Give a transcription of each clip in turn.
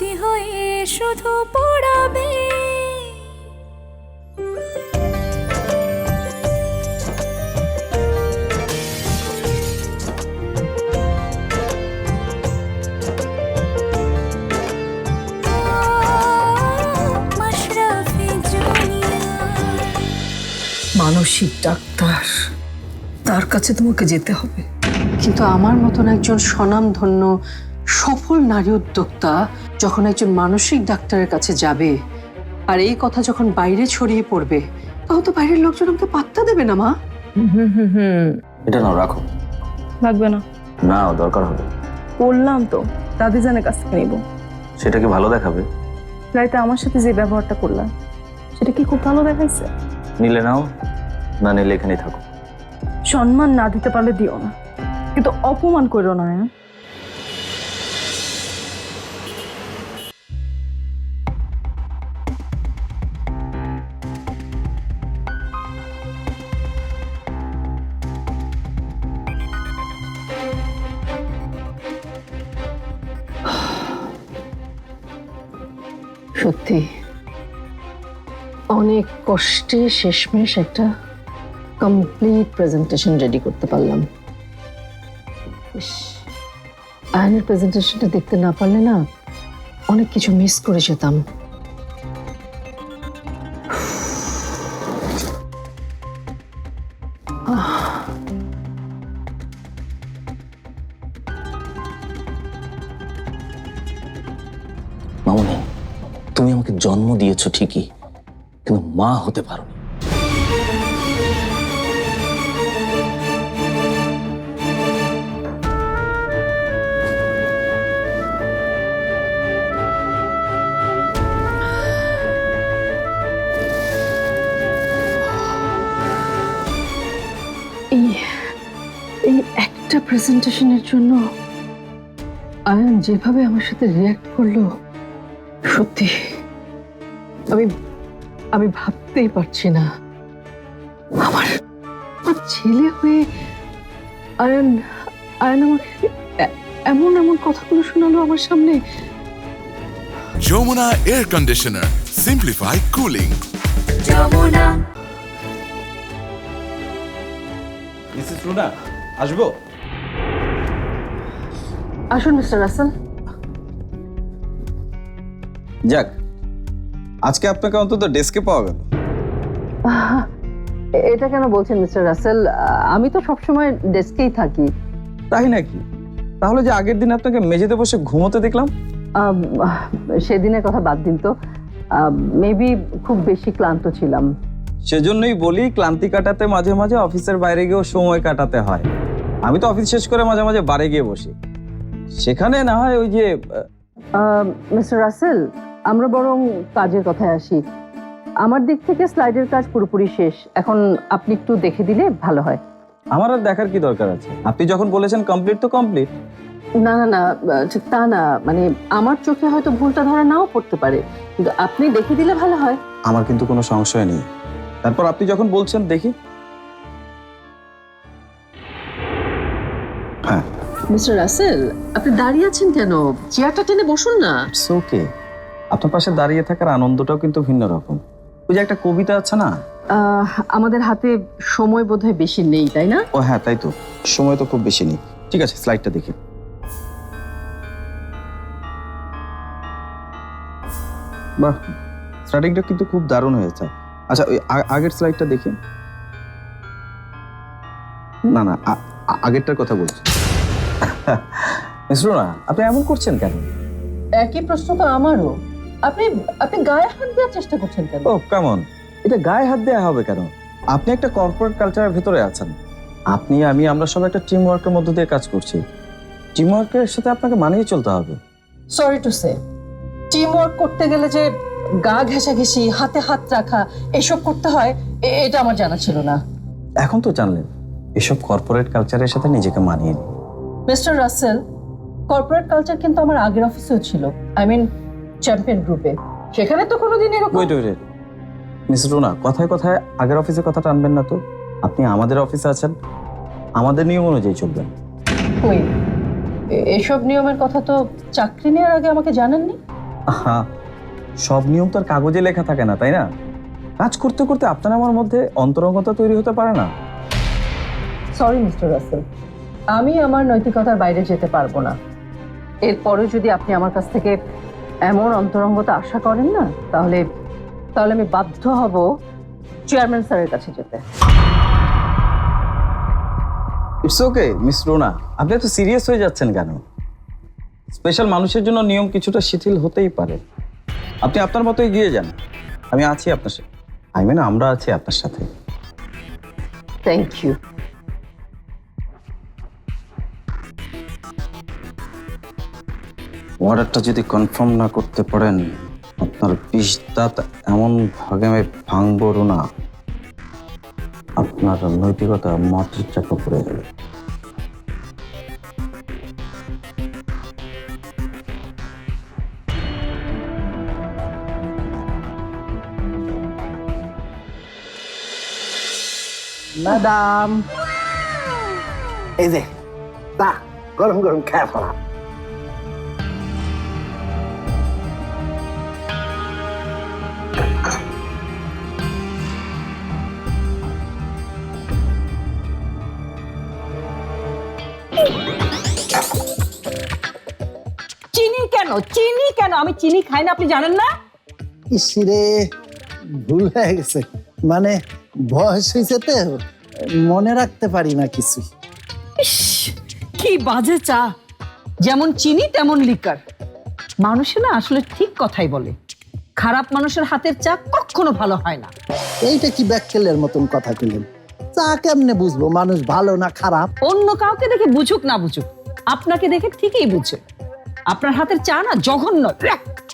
স্মৃতি হয়ে শুধু পড়াবে। মানসিক ডাক্তার তার কাছে তোমাকে যেতে হবে। কিন্তু আমার মতন একজন স্বনামধন্য সফল নারী উদ্যোক্তা যখন একজন মানসিক ডাক্তারের কাছে যাবে আর এই কথা যখন বাইরে ছড়িয়ে পড়বে তখন তো বাইরের লোকজন আমাকে পাত্তা দেবে না মা। এটা নাও রাখো। লাগবে না। নাও দরকার হবে। বললাম তো দাদিজানের কাছ থেকে নিব। সেটা কি ভালো দেখাবে? রাইতে আমার সাথে যে ব্যবহারটা করলাম সেটা কি খুব ভালো দেখাইছে? নিলে নাও না নিলে এখানেই থাকো। সম্মান না দিতে পারলে দিও না। কিন্তু অপমান করো না হ্যাঁ কষ্টে শেষমেশ একটা কমপ্লিট প্রেজেন্টেশন রেডি করতে পারলাম। আয়নের প্রেজেন্টেশনটা দেখতে না পারলে না অনেক কিছু মিস করে যেতাম। তুমি আমাকে জন্ম দিয়েছ ঠিকই। মা হতে পারো এই এই একটা প্রেজেন্টেশনের জন্য আয়ান যেভাবে আমার সাথে রিয়াক্ট করল, সত্যি, আমি আমি ভাবতেই পারছি না আমার আমার ছেলে হয়ে আয়ান আয়ান আমাকে এমন এমন কথাগুলো শোনালো আমার সামনে Jomuna Air Conditioner. Simplify cooling. Jamuna Mrs Runa আসব আসুন মিস্টার রাসেল যাক আজকে আপনাকে অন্তত ডেস্কে পাওয়া গেল। এটা কেন বলছেন মিস্টার রাসেল? আমি তো সবসময় ডেস্কেই থাকি। তাই নাকি? তাহলে যে আগের দিন আপনাকে মেঝেতে বসে ঘুমোতে দেখলাম? সেদিনের কথা বাদ দিন তো। মেবি খুব বেশি ক্লান্ত ছিলাম। সেজন্যই বলি ক্লান্তি কাটাতে মাঝে মাঝে অফিসের বাইরে গিয়েও সময় কাটাতে হয়। আমি তো অফিস শেষ করে মাঝে মাঝে বাড়ি গিয়ে বসি। সেখানে না হয় ওই যে মিস্টার রাসেল আমরা বরং কাজের কথায় আসি। আমার দিক থেকে স্লাইডের কাজ পুরোপুরি শেষ। এখন আপনি একটু দেখে দিলে ভালো হয়। আমার আর দেখার কি দরকার আছে? আপনি যখন বলেছেন কমপ্লিট তো কমপ্লিট না না না ঠিক তা না। মানে আমার চোখে হয়তো ভুলটা ধরা নাও পড়তে পারে। কিন্তু আপনি দেখে দিলে ভালো হয়। আমার কিন্তু কোনো সংশয় নেই। তারপর আপনি যখন বলছেন দেখি। হ্যাঁ। মিস্টার রাসেল আপনি দাঁড়িয়ে আছেন কেন? চেয়ারটা টেনে বসুন না। ইটস ওকে আপনার পাশে দাঁড়িয়ে থাকার আনন্দটাও কিন্তু ভিন্ন রকম। ওই যে একটা কবিতা আছে না? আমাদের হাতে সময় বোধহয় বেশি নেই তাই না? ও হ্যাঁ তাই তো। সময় তো খুব বেশি নেই। ঠিক আছে স্লাইডটা দেখি। বাহ স্টার্টিংটা কিন্তু খুব দারুণ হয়েছে। আচ্ছা ওই আগের স্লাইডটা দেখি। না না আগেরটার কথা বলছি। মিশ্র না আপনি এমন করছেন কেন? একই প্রশ্ন তো আমারও। আপনি আপনি গায়ে হাত দেওয়ার চেষ্টা করছেন কেন? ও কেমন? এটা গায়ে হাত দেওয়া হবে কেন? আপনি একটা কর্পোরেট কালচারের ভেতরে আছেন। আপনি আমি আমরা সব একটা টিম ওয়ার্কের মধ্য দিয়ে কাজ করছি। টিম ওয়ার্কের সাথে আপনাকে মানিয়ে চলতে হবে। Sorry to say team work করতে গেলে যে গা ঘেঁষাঘেঁষি হাতে হাত রাখা এসব করতে হয় এটা আমার জানা ছিল না। এখন তো জানলেন এসব কর্পোরেট কালচারের সাথে নিজেকে মানিয়ে নিন। মিস্টার রাসেল কর্পোরেট কালচার কিন্তু আমার আগের অফিসেও ছিল। আই মিন চ্যাম্পিয়ন গ্রুপে সেখানে তো কোনোদিন এরকম ওয়েট ওয়েট মিস রুনা কথায় কথায় আগের অফিসের কথা টানবেন না তো। আপনি আমাদের অফিসে আছেন। আমাদের নিয়ম অনুযায়ী চলবেন। কই? এসব নিয়মের কথা তো চাকরি নেওয়ার আগে আমাকে জানাননি? আহা, সব নিয়ম তো আর কাগজে লেখা থাকে না তাই না? কাজ করতে করতে আপনার আমার মধ্যে অন্তরঙ্গতা তৈরি হতে পারে না। সরি মিস্টার রাসেল আমি আমার নৈতিকতার বাইরে যেতে পারব না। এরপরে যদি আপনি আমার কাছ থেকে এমন অন্তরঙ্গতা আশা করেন না? তাহলে তাহলে আমি বাধ্য হব চেয়ারম্যান স্যারের কাছে যেতে। ইটস ওকে মিস রোনা আপনি এত সিরিয়াস হয়ে যাচ্ছেন কেন? স্পেশাল মানুষের জন্য নিয়ম কিছুটা শিথিল হতেই পারে। আপনি আপনার মতো এগিয়ে যান। আমি আছি আপনার সাথে। আই মিন আমরা আছি আপনার সাথে। থ্যাংক ইউ অর্ডারটা যদি কনফার্ম না করতে পারেন আপনার বিষ দাঁত এমন ভাগে আমি ভাঙবো রোনা আপনার নৈতিকতা মাটির চাপা পড়ে যাবে। ম্যাডাম। এই যে তা গরম গরম খেয়ে ফেলা। চিনি কেন? চিনি কেন? আমি চিনি খাই না আপনি জানেন না? ইসিরে ভুল হয়ে গেছে। মানে বয়স হয়েছে তো মনে রাখতে পারি না কিছুই। ইস, কি বাজে চা। যেমন চিনি তেমন লিকার। মানুষে না আসলে ঠিক কথাই বলে। খারাপ মানুষের হাতের চা কখনো ভালো হয় না। এইটা কি ব্যাককেলের মতন কথা কইলেন? চা কেমনে বুঝব? মানুষ ভালো না খারাপ? অন্য কাউকে দেখে বুঝুক না বুঝুক। আপনাকে দেখে ঠিকই বুঝে। আপনার হাতের চা না জঘন্য।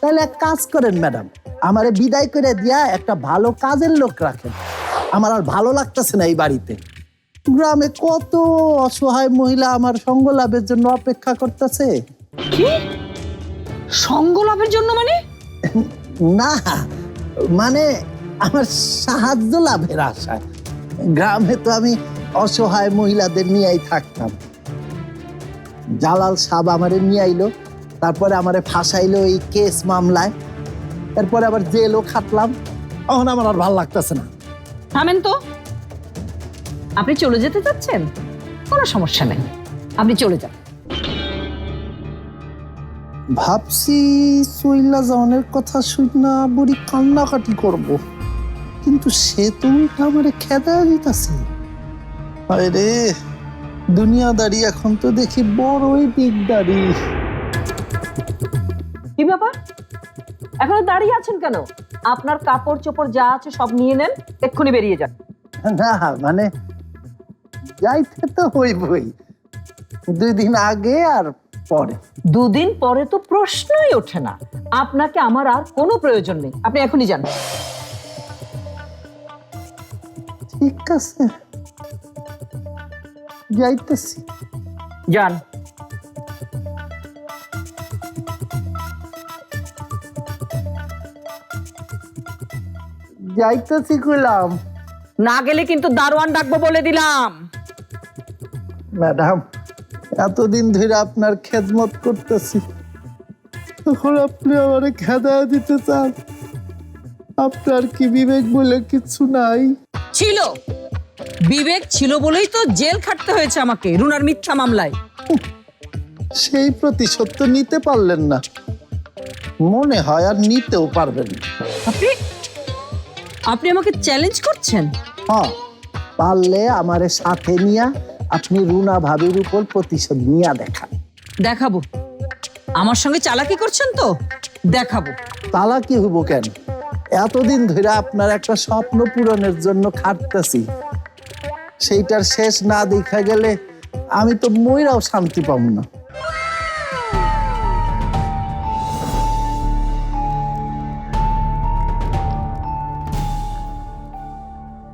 তাহলে এক কাজ করেন ম্যাডাম। আমারে বিদায় করে দিয়া একটা ভালো কাজের লোক রাখেন। আমার আর ভালো লাগতেছে না এই বাড়িতে। গ্রামে কত অসহায় মহিলা আমার সঙ্গ লাভের জন্য অপেক্ষা করতেছে। কি? সঙ্গ লাভের জন্য মানে? না মানে আমার সাহায্য লাভের আশায় গ্রামে তো আমি অসহায় মহিলাদের নিয়েই থাকতাম। জালাল সাহেব আমারে নিয়ে আইলো। তারপরে আমারে ফাঁসাইলো এই কেস মামলায়। এরপরে আবার জেলও খাটলাম। তখন আমার আর ভালো লাগতেছে না। থামেন তো। আপনি চলে যেতে চাচ্ছেন? কোনো সমস্যা নেই। আপনি চলে যান। ভাবছি সইলা জানের কথা শুই না বুড়ি কান্নাকাটি করব। কিন্তু সে তো উল্টা আমারে খেদা দিতেছে। রে দুনিয়াদারি এখন তো দেখি বড়ই কি ব্যাপার? এখনও দাঁড়িয়ে আছেন কেন? আপনার কাপড় চোপড় যা আছে সব নিয়ে নেন এক্ষুনি বেরিয়ে যান। না মানে যাইতে তো হইবই। দুই দিন আগে আর পরে। দুদিন পরে তো প্রশ্নই ওঠে না। আপনাকে আমার আর কোনো প্রয়োজন নেই। আপনি এখনই যান। ঠিক আছে। যাইতেছি। যান। যাইতেছি কইলাম। না গেলে কিন্তু দারোয়ান ডাকবো বলে দিলাম। ম্যাডাম এতদিন ধরে আপনার খেদমত করতেছি। এখন আপনি আমারে খেদা দিতে চান। আপনার কি বিবেক বলে কিছু নাই? ছিল। বিবেক ছিল বলেই তো জেল খাটতে হয়েছে আমাকে রুনার মিথ্যা মামলায়। সেই প্রতিশোধ তো নিতে পারলেন না। মনে হয় আর নিতেও পারবেন আপনি আপনি আমাকে চ্যালেঞ্জ করছেন? হ্যাঁ পারলে আমার সাথে নিয়া আপনি রুনা ভাবির উপর প্রতিশোধ নিয়া দেখান। দেখাবো। আমার সঙ্গে চালাকি করছেন তো? দেখাবো। তালা কি হইব কেন? এতদিন ধরে আপনার একটা স্বপ্ন পূরণের জন্য খাটতেছি। সেইটার শেষ না দেখা গেলে আমি তো ময়রাও শান্তি পাব না।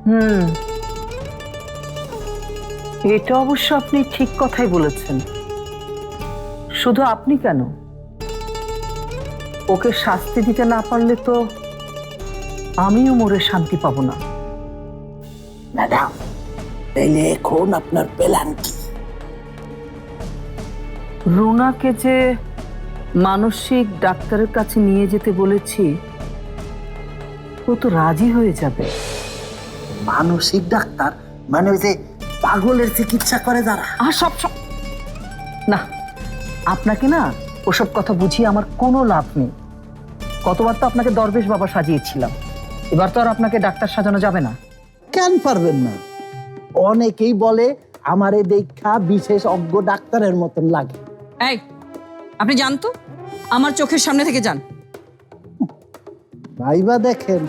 হুম। এটা অবশ্য আপনি ঠিক কথাই বলেছেন। শুধু আপনি কেন? ওকে শাস্তি দিতে না পারলে তো আমিও মরে শান্তি পাবো না। ম্যাডাম তাইলে এখন আপনার প্ল্যান কি? রুনাকে যে মানসিক ডাক্তারের কাছে নিয়ে যেতে বলেছি ও তো রাজি হয়ে যাবে। মানসিক ডাক্তার মানে ওই যে পাগলের চিকিৎসা করে যারা। আর সব সব। না আপনাকে না ওসব কথা বুঝিয়ে আমার কোনো লাভ নেই। কতবার তো আপনাকে দরবেশ বাবা সাজিয়েছিলাম। এবার তো আর আপনাকে ডাক্তার সাজানো যাবে না। কেন পারবেন না? অনেকেই বলে আমার এই দেখা বিশেষ অজ্ঞ ডাক্তারের মতন লাগে। এই আপনি জানতো আমার চোখের সামনে থেকে যান। ভাইবা দেখেন।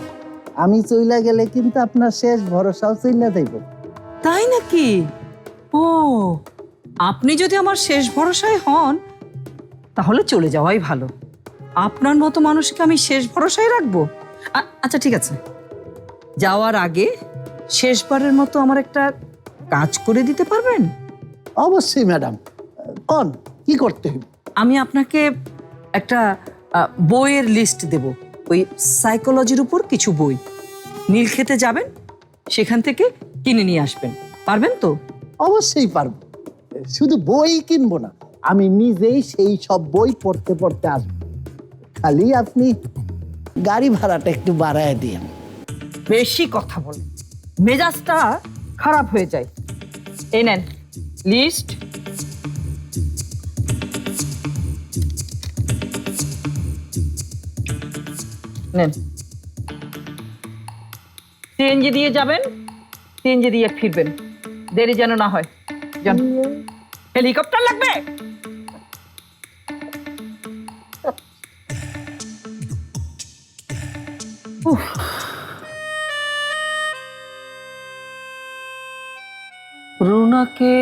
আমি চইলা গেলে কিন্তু আপনার শেষ ভরসাও চইলা যাইব। তাই নাকি? ও আপনি যদি আমার শেষ ভরসায় হন তাহলে চলে যাওয়াই ভালো। আপনার মতো মানুষকে আমি শেষ ভরসায় রাখব? আচ্ছা ঠিক আছে। যাওয়ার আগে শেষবারের মতো আমার একটা কাজ করে দিতে পারবেন? অবশ্যই ম্যাডাম। কন? কি করতে হইব? আমি আপনাকে একটা বইয়ের লিস্ট দেব। ওই সাইকোলজির উপর কিছু বই। নীলক্ষেতে যাবেন সেখান থেকে কিনে নিয়ে আসবেন। পারবেন তো? অবশ্যই পারব। শুধু বই কিনবো না আমি নিজেই সেই সব বই পড়তে পড়তে আসব। খালি আপনি গাড়ি ভাড়াটা একটু বাড়ায় দিন। বেশি কথা বলেন মেজাজটা খারাপ হয়ে যায়। এই নেন লিস্ট নেন। সিএনজি দিয়ে যাবেন সিএনজি দিয়ে ফিরবেন। দেরি যেন না হয়। যান। হেলিকপ্টার লাগবে! রুনাকে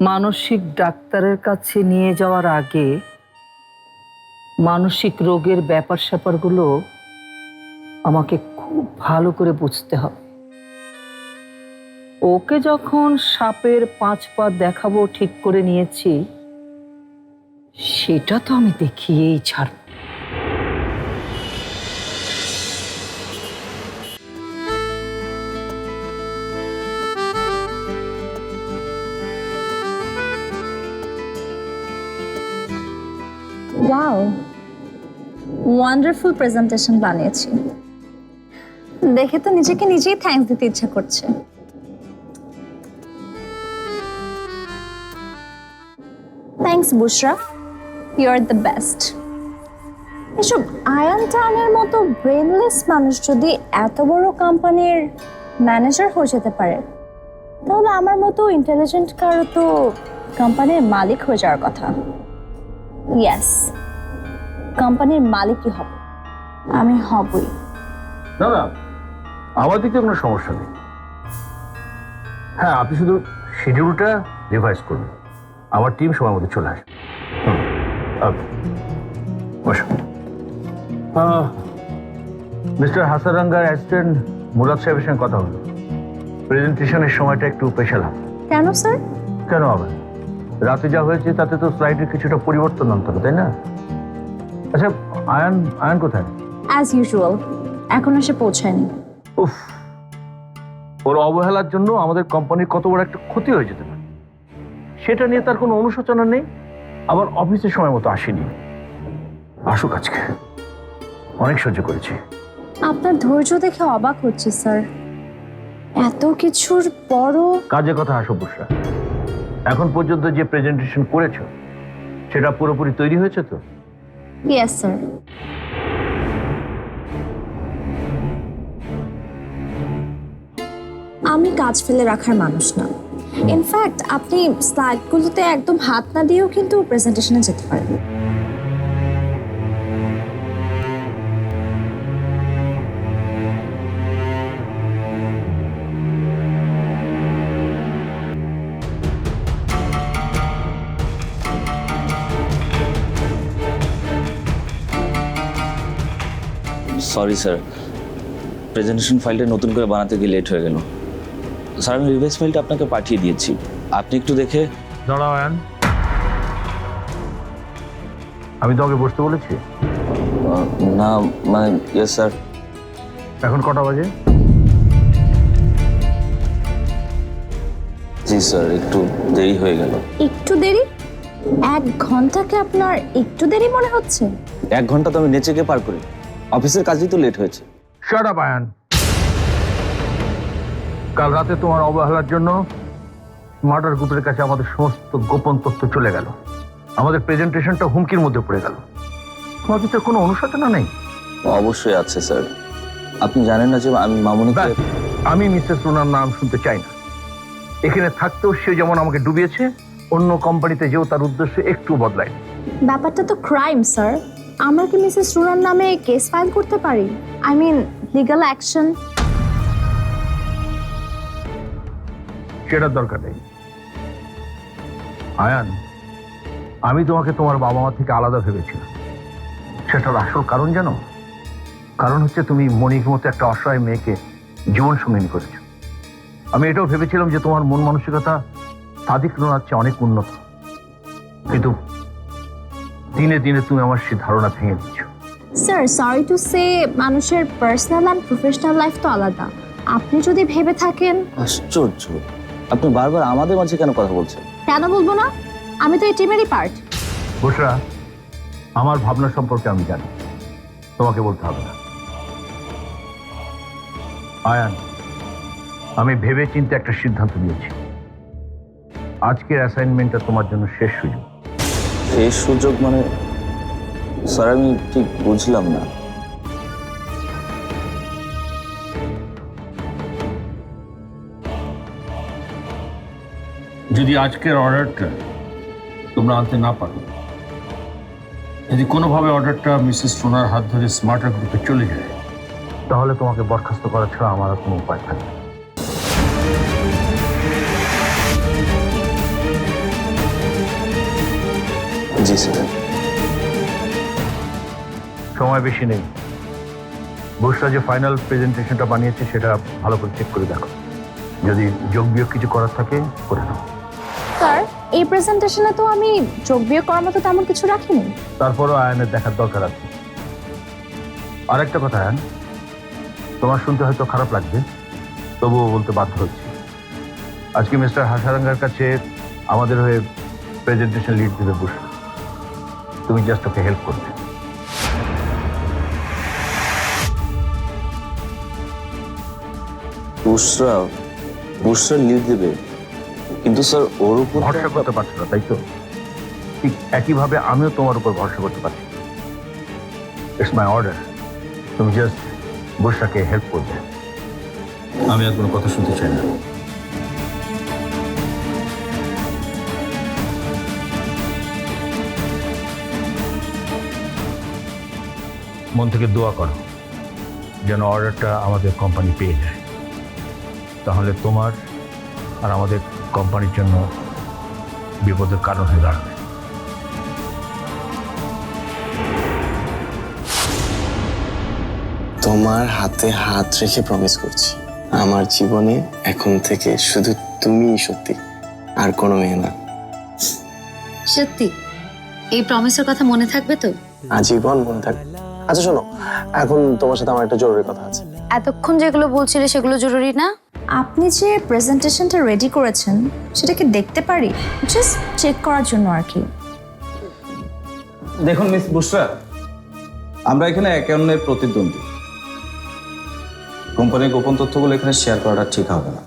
মানসিক ডাক্তারের কাছে নিয়ে যাওয়ার আগে মানসিক রোগের ব্যাপার স্যাপারগুলো আমাকে খুব ভালো করে বুঝতে হবে। ওকে যখন সাপের পাঁচ পা দেখাবো ঠিক করে নিয়েছি, সেটা তো আমি দেখিয়েই ছাড়ব। ওয়াও ওয়ান্ডারফুল প্রেজেন্টেশন বানিয়েছি। দেখে তো নিজেকে নিজেই থ্যাঙ্কস দিতে ইচ্ছা করছে। Thanks Bushra you are the best এসব আয়ান টানের মতো ব্রেনলেস মানুষ যদি এত বড় কোম্পানির ম্যানেজার হয়ে যেতে পারে, তাহলে আমার মতো ইন্টেলিজেন্ট কারও তো কোম্পানির মালিক হয়ে যাওয়ার কথা। ইয়েস কোম্পানির মালিকই হব। আমি হবই। না না আমার দিকে কোনো সমস্যা নেই। হ্যাঁ আপনি শুধু শিডিউলটা রিভাইজ করুন। আমার টিম সময় মতো চলে আসবে। বসো। মিস্টার হাসারাঙ্গার অ্যাসিস্ট্যান্ট মুরাদ সাহেবের সঙ্গে কথা হলো। প্রেজেন্টেশনের সময়টা একটু পেশালাম কেন স্যার কেন হবে? রাতে যা হয়েছে তাতে তো স্লাইডের কিছুটা পরিবর্তন আনতে হবে তাই না? আচ্ছা আয়ান আয়ান কোথায়? অ্যাজ ইউজুয়াল এখনও সে পৌঁছায়নি। উফ ওর অবহেলার জন্য আমাদের কোম্পানির কত বড় একটা ক্ষতি হয়ে যেতে পারে। সেটা নিয়ে তার কোনো অনুশোচনা নেই আবার অফিসের সময় মতো আসেনি। আসুক আজকে অনেক সহ্য করেছি। আপনার ধৈর্য দেখে অবাক হচ্ছে স্যার। এত কিছুর পরও কাজের কথা আসো বুসরা। এখন পর্যন্ত যে প্রেজেন্টেশন করেছ সেটা পুরোপুরি তৈরি হয়েছে তো? ইয়েস স্যার আমি কাজ ফেলে রাখার মানুষ না। ইনফ্যাক্ট আপনি স্লাইডগুলোতে একদম হাত না দিয়েও কিন্তু প্রেজেন্টেশনে যেতে পারেন। সরি স্যার প্রেজেন্টেশন ফাইলটা নতুন করে বানাতে গিয়ে লেট হয়ে গেল। স্যার আমি রিভাইস ফাইলটা আপনাকে পাঠিয়ে দিয়েছি। আপনি একটু দেখে দাঁড়াও আয়ান আমি তোমাকে বসতে বলেছি। না মানে ইয়েস স্যার এখন কটা বাজে? জি স্যার একটু দেরি হয়ে গেল। একটু দেরি? এক ঘন্টাকে আপনার একটু দেরি মনে হচ্ছে? এক ঘণ্টা তো আমি নেচে গিয়ে পার করি। অফিসের কাজই তো লেট হয়েছে। শাট আপ আয়ান কাল রাতে তোমার অবহেলার জন্য মার্ডার গ্রুপের কাছে আমাদের সমস্ত গোপন তথ্য চলে গেল। আমাদের প্রেজেন্টেশনটা হুমকির মধ্যে পড়ে গেল। তোমার ভিতরে কোনো অনুশোচনা নেই? অবশ্যই আছে স্যার আপনি জানেন না যে আমি মামুনিকে আমি মিসেস রুনার নাম শুনতে চাই না। এখানে থাকতেও সে যেমন আমাকে ডুবিয়েছে অন্য কোম্পানিতে যেও তার উদ্দেশ্য একটু বদলায়। ব্যাপারটা তো ক্রাইম স্যার আমরা কি মিসেস রুনার নামে কেস ফাইল করতে পারি? আই মিন লিগাল অ্যাকশন সেটার দরকার নেই। আয়ান, আমি তোমাকে তোমার বাবা মা থেকে আলাদা ভেবেছিলাম। সেটার আসল কারণ জানো? কারণ হচ্ছে তুমি মনিক মতো একটা অসহায় মেয়েকে জীবন সঙ্গিনী করেছ। আমি এটাও ভেবেছিলাম যে তোমার মন মানসিকতা সাদিক রোনার চেয়ে অনেক উন্নত। কিন্তু দিনে দিনে তুমি আমার সে ধারণা ভেঙে দিচ্ছ। স্যার সরি টু সে মানুষের পার্সোনাল অ্যান্ড প্রফেশনাল লাইফ তো আলাদা। আপনি যদি ভেবে থাকেন আশ্চর্য। আপনি বারবার আমাদের মাঝে কেন কথা বলছেন? কেন বলব না? আমি তো এই টিমেরই পার্ট বুসরা আমার ভাবনা সম্পর্কে আমি জানি। তোমাকে বলতে হবে না। আয়ান আমি ভেবে চিন্তে একটা সিদ্ধান্ত নিয়েছি। আজকের অ্যাসাইনমেন্টটা তোমার জন্য শেষ সুযোগ। এই সুযোগ মানে স্যার, আমি ঠিক বুঝলাম না। যদি আজকের অর্ডারটা তোমরা আনতে না পারো, যদি কোনোভাবে অর্ডারটা মিসেস সোনার হাত ধরে স্মার্টার গ্রুপে চলে যায়, তাহলে তোমাকে বরখাস্ত করা ছাড়া আমার কোনো উপায় থাকবে জি স্যার সময় বেশি নেই। বুসরা যে ফাইনাল প্রেজেন্টেশনটা বানিয়েছে সেটা ভালো করে চেক করে দেখো। যদি যোগ বিয়োগ কিছু করার থাকে করে নাও। স্যার এই প্রেজেন্টেশনে তো আমি যোগ বিয়োগ করার মতো তেমন কিছু রাখিনি। তারপরও আয়নের দেখার দরকার আছে। আরেকটা কথা আয়ন। তোমার শুনতে হয়তো খারাপ লাগবে তবুও বলতে বাধ্য হচ্ছি। আজকে মিস্টার হাসারাঙ্গার কাছে আমাদের হয়ে প্রেজেন্টেশন লিড দেবে বসে তুমি জাস্ট ওকে হেল্প করবে বুসরা বুসরা লিড দেবে। কিন্তু স্যার ওর উপর ভরসা করতে পারছ না তাই তো? ঠিক একইভাবে আমিও তোমার উপর ভরসা করতে পারছি। ইটস মাই অর্ডার তুমি জাস্ট বর্ষাকে হেল্প করবে। আমি আর কোনো কথা শুনতে চাই না। মন থেকে দোয়া করো যেন অর্ডারটা আমাদের কোম্পানি পেয়ে যায়। তাহলে তোমার আর আমাদের কোম্পানির জন্য বিপদের কারণ হয়ে দাঁড়াবে। তোমার হাতে হাত রেখে প্রমিস করছি আমার জীবনে এখন থেকে শুধু তুমিই সত্যি আর কোনো মেয়ে না। সত্যি? এই প্রমিসের কথা মনে থাকবে তো? আজীবন মনে থাকবে। আচ্ছা শোনো। এখন তোমার সাথে আমার একটা জরুরি কথা আছে। এতক্ষণ যেগুলো বলছিলে সেগুলো জরুরি না? আপনি যে প্রেজেন্টেশনটা রেডি করেছেন সেটাকে দেখতে পারি? জাস্ট চেক করার জন্য আর কি। দেখুন মিস বুসরা আমরা এখানে একে অন্যের প্রতিদ্বন্দ্বী। কোম্পানির গোপন তথ্যগুলো এখানে শেয়ার করাটা ঠিক হবে না।